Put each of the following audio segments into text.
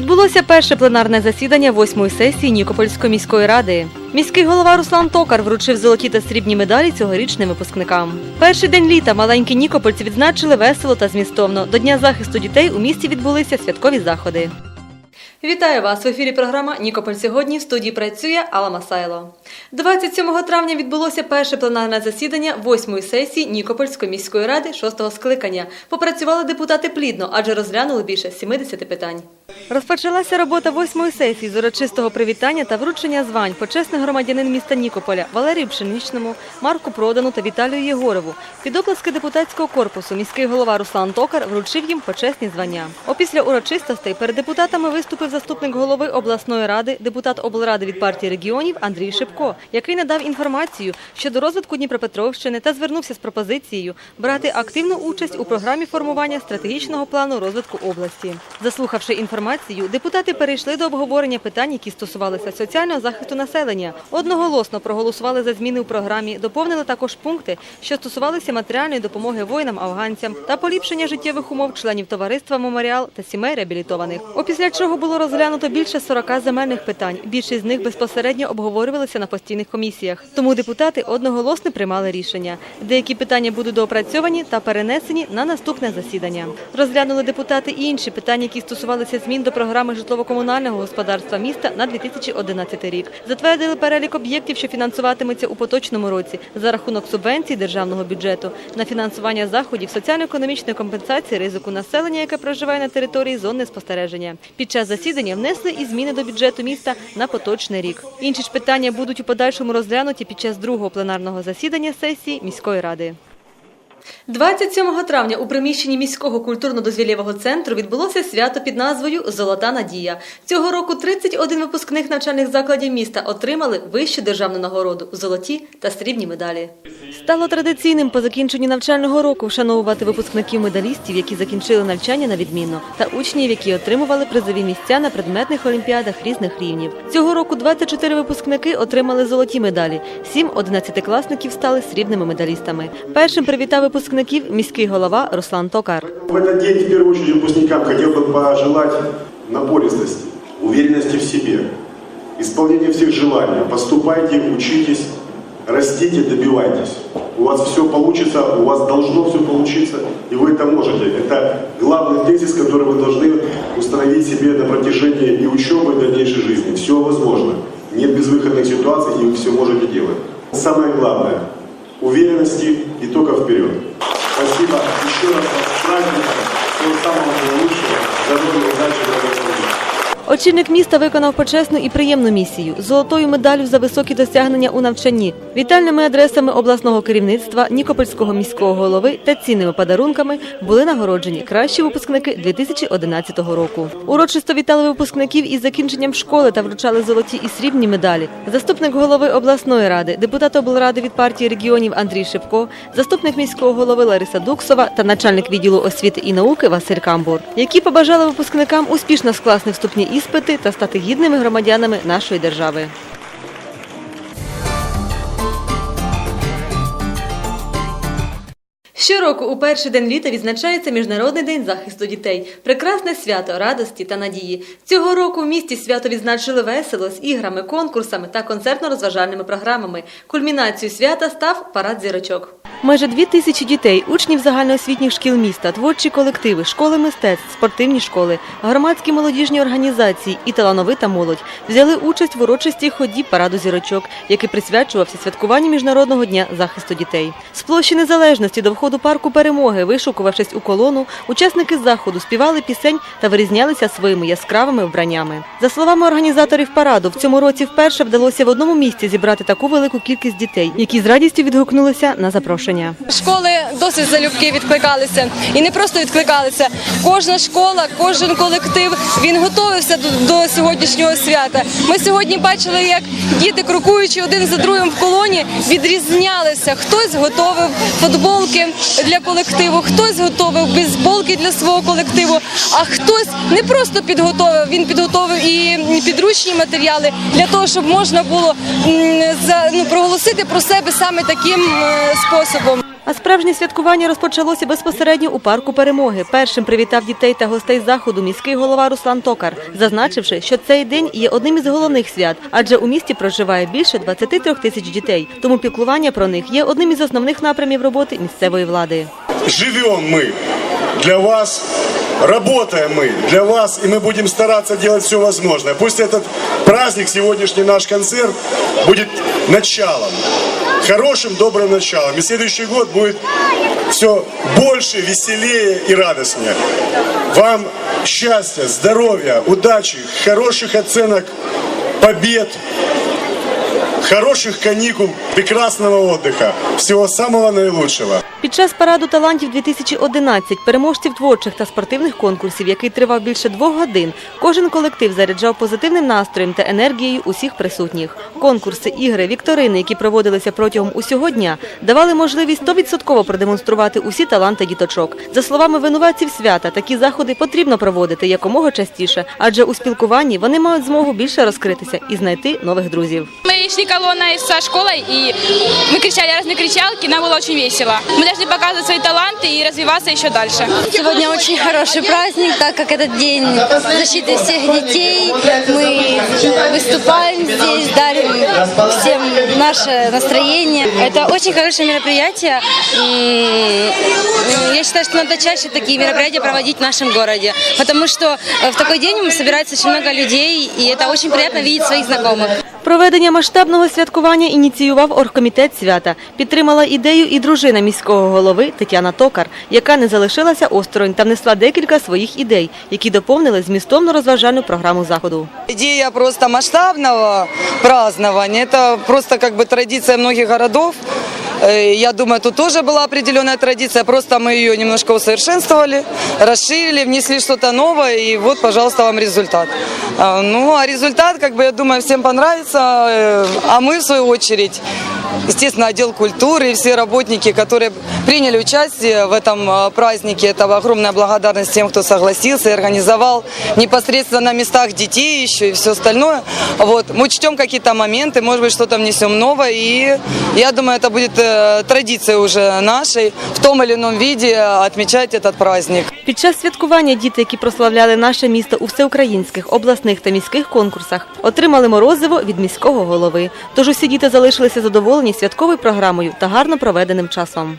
Відбулося перше пленарне засідання восьмої сесії Нікопольської міської ради. Міський голова Руслан Токар вручив золоті та срібні медалі цьогорічним випускникам. Перший день літа маленькі нікопольці відзначили весело та змістовно. До Дня захисту дітей у місті відбулися святкові заходи. Вітаю вас в ефірі. Програма Нікополь сьогодні в студії працює Алла Масайло. 27 травня відбулося перше пленарне засідання восьмої сесії Нікопольської міської ради шостого скликання. Попрацювали депутати плідно, адже розглянули більше 70 питань. Розпочалася робота восьмої сесії з урочистого привітання та вручення звань почесний громадянин міста Нікополя Валерію Пшеничному, Марку Продану та Віталію Єгорову. Під оплески депутатського корпусу міський голова Руслан Токар вручив їм почесні звання. Опісля урочистостей перед депутатами виступив заступник голови обласної ради, депутат облради від партії регіонів Андрій Шипко, який надав інформацію щодо розвитку Дніпропетровщини та звернувся з пропозицією брати активну участь у програмі формування стратегічного плану розвитку області. Заслухавши інформацію, депутати перейшли до обговорення питань, які стосувалися соціального захисту населення. Одноголосно проголосували за зміни у програмі, доповнили також пункти, що стосувалися матеріальної допомоги воїнам-афганцям та поліпшення життєвих умов членів товариства Меморіал та сімей реабілітованих. Опісля чого було розглянуто більше 40 земельних питань. Більшість з них безпосередньо обговорювалися на постійних комісіях. Тому депутати одноголосно приймали рішення. Деякі питання будуть доопрацьовані та перенесені на наступне засідання. Розглянули депутати і інші питання, які стосувалися змін до програми житлово-комунального господарства міста на 2011 рік. Затвердили перелік об'єктів, що фінансуватимуться у поточному році за рахунок субвенцій державного бюджету на фінансування заходів соціально-економічної компенсації ризику населення, яке проживає на території зони спостереження. Під час засідання внесли і зміни до бюджету міста на поточний рік. Інші ж питання будуть у подальшому розглянуті під час другого пленарного засідання сесії міської ради. 27 травня у приміщенні міського культурно-дозвілєвого центру відбулося свято під назвою Золота надія. Цього року 31 випускних навчальних закладів міста отримали вищу державну нагороду золоті та срібні медалі. Стало традиційним по закінченні навчального року вшановувати випускників медалістів, які закінчили навчання на відмінно, та учнів, які отримували призові місця на предметних олімпіадах різних рівнів. Цього року 24 випускники отримали золоті медалі. Сім одинадцятикласників стали срібними медалістами. Першим привітав випускників міський голова Руслан Токар. В этот день, в первую очередь, выпускникам хотел бы пожелать напористости, уверенности в себе, исполнения всех желаний. Поступайте, учитесь, растите, добивайтесь. У вас все получится, у вас должно все получиться, и вы это можете. Это главный тезис, который вы должны установить себе на протяжении и учебы, и дальнейшей жизни. Все возможно. Нет безвыходных ситуаций, и вы все можете делать. Самое главное – уверенности и только вперед. Спасибо еще раз вам с праздником. Всего самого наилучшего. Здоровья, удачи, благополучия. Очільник міста виконав почесну і приємну місію золотою медаллю за високі досягнення у навчанні, вітальними адресами обласного керівництва, Нікопольського міського голови та цінними подарунками були нагороджені кращі випускники 2011 року. Урочисто вітали випускників із закінченням школи та вручали золоті і срібні медалі. Заступник голови обласної ради, депутат облради від партії регіонів Андрій Шипко, заступник міського голови Лариса Дуксова та начальник відділу освіти і науки Василь Камбур, які побажали випускникам успішно скласти вступні іспити та стати гідними громадянами нашої держави. Щороку у перший день літа відзначається Міжнародний день захисту дітей. Прекрасне свято радості та надії. Цього року в місті свято відзначили весело з іграми, конкурсами та концертно-розважальними програмами. Кульмінацією свята став парад зірочок. Майже дві тисячі дітей, учнів загальноосвітніх шкіл міста, творчі колективи, школи мистецтв, спортивні школи, громадські молодіжні організації і талановита молодь взяли участь в урочистій ході параду зірочок, який присвячувався святкуванню Міжнародного дня захисту дітей. З площі незалежності до входу парку перемоги, вишукувавшись у колону, учасники заходу співали пісень та вирізнялися своїми яскравими вбраннями. За словами організаторів параду, в цьому році вперше вдалося в одному місці зібрати таку велику кількість дітей, які з радістю відгукнулися на запрошення. Школи досить залюбки відкликалися і не просто відкликалися. Кожна школа, кожен колектив він готувався до, сьогоднішнього свята. Ми сьогодні бачили, як діти, крокуючи один за другим в колоні, відрізнялися. Хтось готовив футболки для колективу, хтось готовив бейсболки для свого колективу, а хтось не просто підготовив, він підготовив і підручні матеріали для того, щоб можна було ну, проголосити про себе саме таким е, способом. А справжнє святкування розпочалося безпосередньо у парку перемоги. Першим привітав дітей та гостей заходу міський голова Руслан Токар, зазначивши, що цей день є одним із головних свят, адже у місті проживає більше 23 тисяч дітей. Тому піклування про них є одним із основних напрямів роботи місцевої влади. живем мы для вас, работаем мы для вас, и мы будем стараться делать все возможное. Пусть этот праздник, сегодняшний наш концерт, будет началом, хорошим, добрым началом. И следующий год будет все больше, веселее и радостнее. Вам счастья, здоровья, удачи, хороших оценок, побед, хороших каникул, прекрасного отдыха. Всего самого наилучшего. Під час параду талантів 2011 переможців творчих та спортивних конкурсів, який тривав більше двох годин, кожен колектив заряджав позитивним настроєм та енергією усіх присутніх. Конкурси, ігри, вікторини, які проводилися протягом усього дня, давали можливість 100% продемонструвати усі таланти діточок. За словами винуватців свята, такі заходи потрібно проводити якомога частіше, адже у спілкуванні вони мають змогу більше розкритися і знайти нових друзів. Мы шли колонной со школой, и мы кричали разные кричалки, нам было очень весело. Мы должны показывать свои таланты и развиваться еще дальше. Сегодня очень хороший праздник, так как это день защиты всех детей. Мы выступаем здесь, дарим всем наше настроение. Это очень хорошее мероприятие. М, Я считаю, что надо чаще такие мероприятия проводить в нашем городе, потому что э, в такой день собирается очень много людей, и это очень приятно видеть своих знакомых. Проведення масштабного святкування ініціював оргкомітет свята. Підтримала ідею і дружина міського голови Тетяна Токар, яка не залишилася осторонь та внесла декілька своїх ідей, які доповнили змістовно розважальну програму заходу. Идея просто масштабного празднования, это просто как бы традиция многих городов. Э, Я думаю, тут тоже была определенная традиция, просто мы ее немножко усовершенствовали, расширили, внесли что-то новое, и вот, пожалуйста, вам результат. А, Ну, а результат, как бы, я думаю, всем понравится, э, а мы, в свою очередь, естественно, отдел культуры и все работники, которые приняли участие в этом э, празднике. Это огромная благодарность тем, кто согласился и организовал непосредственно на местах детей еще и все остальное. Вот. Мы учтем какие-то моменты, может быть, что-то внесем новое. И я думаю, это будет э, традицией уже нашей в том или ином виде отмечать этот праздник. Під час святкування діти, які прославляли наше місто у всеукраїнських, обласних та міських конкурсах, отримали морозиво від міського голови. Тож усі діти залишилися задоволені святковою програмою та гарно проведеним часом.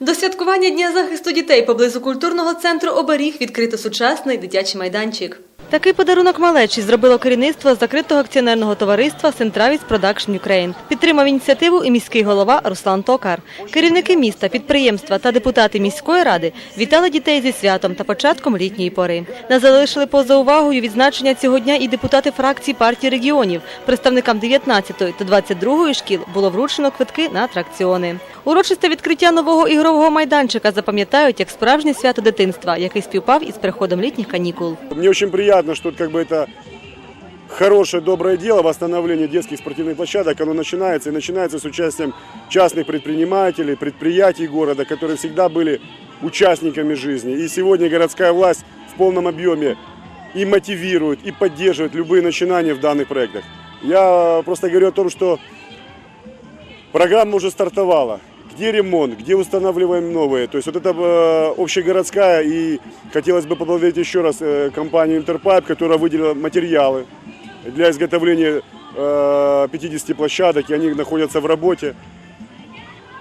До святкування Дня захисту дітей поблизу культурного центру Оберіг відкрито сучасний дитячий майданчик. Такий подарунок малечі зробило керівництво закритого акціонерного товариства Centravis Production Ukraine. Підтримав ініціативу і міський голова Руслан Токар. Керівники міста, підприємства та депутати міської ради вітали дітей зі святом та початком літньої пори. Не залишили поза увагою відзначення цього дня і депутати фракції партії регіонів. Представникам 19-ї та 22-ї шкіл було вручено квитки на атракціони. Урочисте відкриття нового ігрового майданчика запам'ятають як справжнє свято дитинства, який співпав із приходом літніх канікул. Мне очень приятно, что как бы это хорошее, доброе дело, восстановление детских спортивных площадок, оно начинается и начинается с участием частных предпринимателей, предприятий города, которые всегда были участниками жизни. И сегодня городская власть в полном объеме и мотивирует, и поддерживает любые начинания в данных проектах. Я просто говорю о том, что программа уже стартовала. Где ремонт, где устанавливаем новые. То есть вот это э, общегородская и хотелось бы поблагодарить еще раз э, компанию Интерпайп, которая выделила материалы для изготовления э, 50 площадок, и они находятся в работе.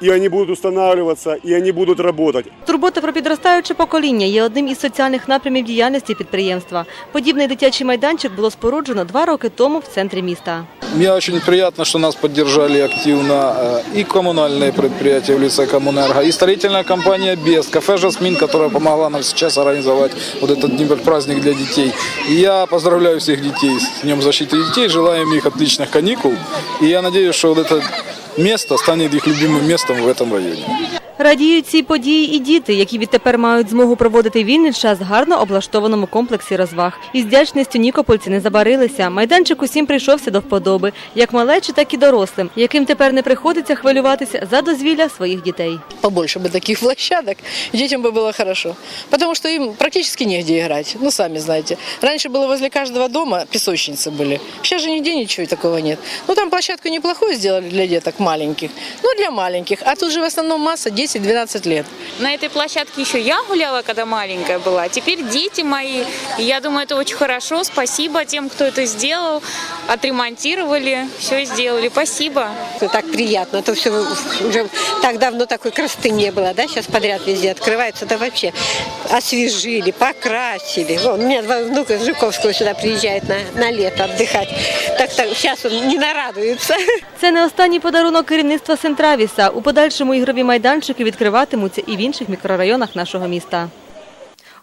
И они будут устанавливаться, и они будут работать. Турбота про підростаюче покоління є одним із соціальних напрямів діяльності підприємства. Подібний дитячий майданчик було споруджено два роки тому в центрі міста. Мне очень приятно, что нас поддержали активно э, и коммунальные предприятия в лице Коммунэрго, и строительная компания «Бест», кафе «Жасмин», которая помогла нам сейчас организовать вот этот день праздник для детей. И я поздравляю всех детей с Днем защиты детей, желаю им их отличных каникул. И я надеюсь, что вот это место станет их любимым местом в этом районе. Радіють цій події і діти, які відтепер мають змогу проводити вільний час в гарно облаштованому комплексі розваг. Із вдячністю нікопольці не забарилися. Майданчик усім прийшовся до вподоби, як малечі, так і дорослим, яким тепер не приходиться хвилюватися за дозвілля своїх дітей. побольше бы таких площадок, и детям бы было хорошо. Потому что им практически негде играть. Ну, сами знаете. Раньше было возле каждого дома песочницы были. Сейчас же нигде ничего такого нет. Ну, там площадку неплохую сделали для деток маленьких. Ну, для маленьких. А тут же в основном масса 10-12 лет. На этой площадке еще я гуляла, когда маленькая была. Теперь дети мои. И я думаю, это очень хорошо. Спасибо тем, кто это сделал. Отремонтировали, все сделали. Спасибо. Так приятно, а то все уже так давно такой красоты не было, да, сейчас подряд везде открываются, да вообще освежили, покрасили. Вон, у меня два внука из Жуковского сюда приезжают на, на лето отдыхать, так что сейчас он не нарадуется. Це не останній подарунок керівництва Сентравіса. У подальшому ігрові майданчики відкриватимуться і в інших мікрорайонах нашого міста.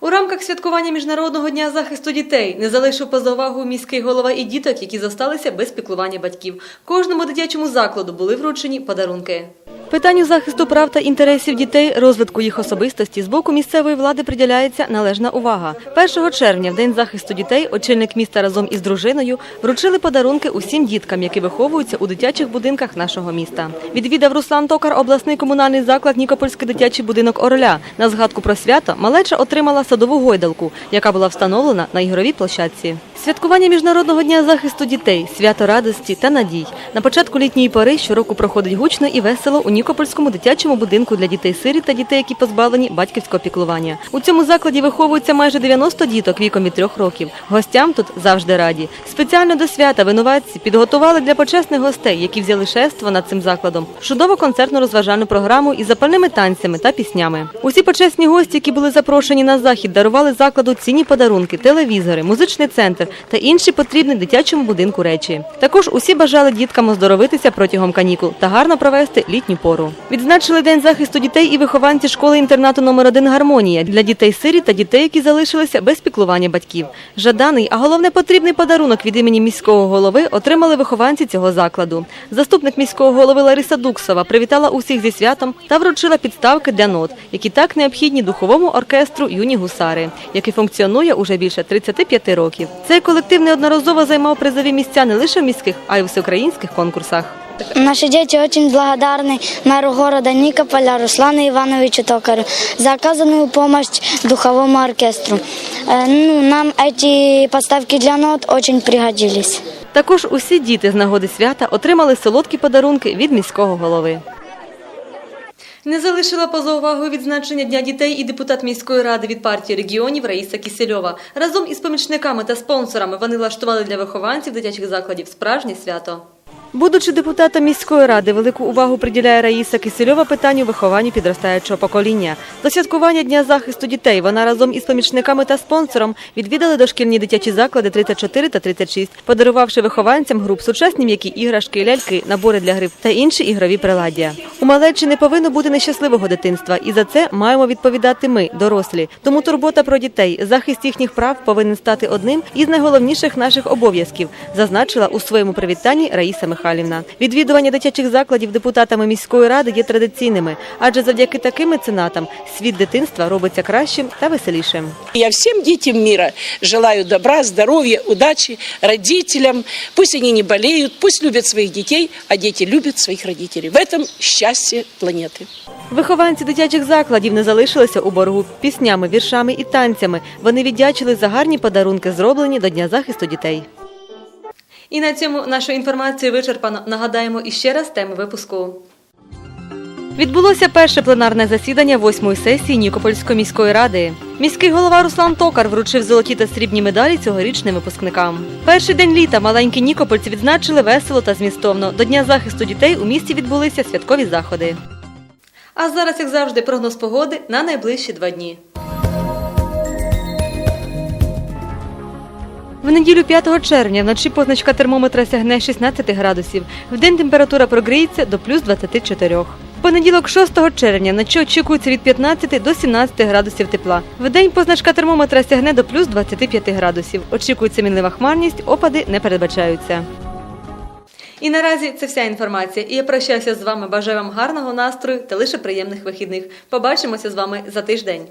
У рамках святкування Міжнародного дня захисту дітей не залишив поза увагу міський голова і діток, які зосталися без піклування батьків. Кожному дитячому закладу були вручені подарунки. Питанню захисту прав та інтересів дітей, розвитку їх особистості з боку місцевої влади приділяється належна увага. 1 червня, в день захисту дітей, очільник міста разом із дружиною вручили подарунки усім діткам, які виховуються у дитячих будинках нашого міста. Відвідав Руслан Токар обласний комунальний заклад Нікопольський дитячий будинок Ороля. На згадку про свято малеча отримала садову гойдалку, яка була встановлена на ігровій площадці. Святкування Міжнародного дня захисту дітей, свято радості та надій. На початку літньої пори щороку проходить гучно і весело у Нікопольському дитячому будинку для дітей-сиріт та дітей, які позбавлені батьківського піклування. У цьому закладі виховуються майже 90 діток віком від трьох років. Гостям тут завжди раді. Спеціально до свята винуватці підготували для почесних гостей, які взяли шефство над цим закладом, чудову концертну розважальну програму із запальними танцями та піснями. Усі почесні гості, які були запрошені на захід, дарували закладу цінні подарунки, телевізори, музичний центр та інші потрібні дитячому будинку речі. Також усі бажали діткам оздоровитися протягом канікул та гарно провести літню пору. Відзначили день захисту дітей і вихованці школи інтернату номер 1 Гармонія для дітей сиріт та дітей, які залишилися без піклування батьків. Жаданий, а головне потрібний подарунок від імені міського голови отримали вихованці цього закладу. Заступник міського голови Лариса Дуксова привітала усіх зі святом та вручила підставки для нот, які так необхідні духовому оркестру юні гусари, який функціонує уже більше 35 років. Цей колектив неодноразово займав призові місця не лише в міських, а й у всеукраїнських конкурсах. Наши дети очень благодарны мэру города Никополя Руслану Ивановичу Токарю за оказанную помощь духовому оркестру. Э, Ну, нам эти подставки для нот очень пригодились. Також усі діти з нагоди свята отримали солодкі подарунки від міського голови. Не залишила поза увагою відзначення Дня дітей і депутат міської ради від партії регіонів Раїса Кісельова. Разом із помічниками та спонсорами вони влаштували для вихованців дитячих закладів справжнє свято. Будучи депутатом міської ради, велику увагу приділяє Раїса Кисельова питанню вихованню підростаючого покоління. До святкування Дня захисту дітей вона разом із помічниками та спонсором відвідали дошкільні дитячі заклади 34 та 36, подарувавши вихованцям груп сучасні м'які іграшки, ляльки, набори для гриб та інші ігрові приладдя. У малечі не повинно бути нещасливого дитинства, і за це маємо відповідати ми, дорослі. Тому турбота про дітей, захист їхніх прав повинен стати одним із найголовніших наших обов'язків, зазначила у своєму привітанні Раїса Михайлівна. Відвідування дитячих закладів депутатами міської ради є традиційними, адже завдяки таким меценатам світ дитинства робиться кращим та веселішим. Я всем детям мира желаю добра, здоровья, удачи, родителям. Пусть они не болеют, пусть любят своих детей, а дети любят своих родителей. В этом счастье планеты. Вихованці дитячих закладів не залишилися у боргу піснями, віршами і танцями. Вони віддячили за гарні подарунки, зроблені до Дня захисту дітей. І на цьому нашу інформацію вичерпано. Нагадаємо іще раз теми випуску. Відбулося перше пленарне засідання восьмої сесії Нікопольської міської ради. Міський голова Руслан Токар вручив золоті та срібні медалі цьогорічним випускникам. Перший день літа маленькі нікопольці відзначили весело та змістовно. До Дня захисту дітей у місті відбулися святкові заходи. А зараз, як завжди, прогноз погоди на найближчі два дні. В неділю 5 червня вночі позначка термометра сягне 16 градусів. Вдень температура прогріється до плюс 24. В понеділок 6 червня вночі очікується від 15 до 17 градусів тепла. Вдень позначка термометра сягне до плюс 25 градусів. Очікується мінлива хмарність, опади не передбачаються. І наразі це вся інформація. І я прощаюся з вами. Бажаю вам гарного настрою та лише приємних вихідних. Побачимося з вами за тиждень.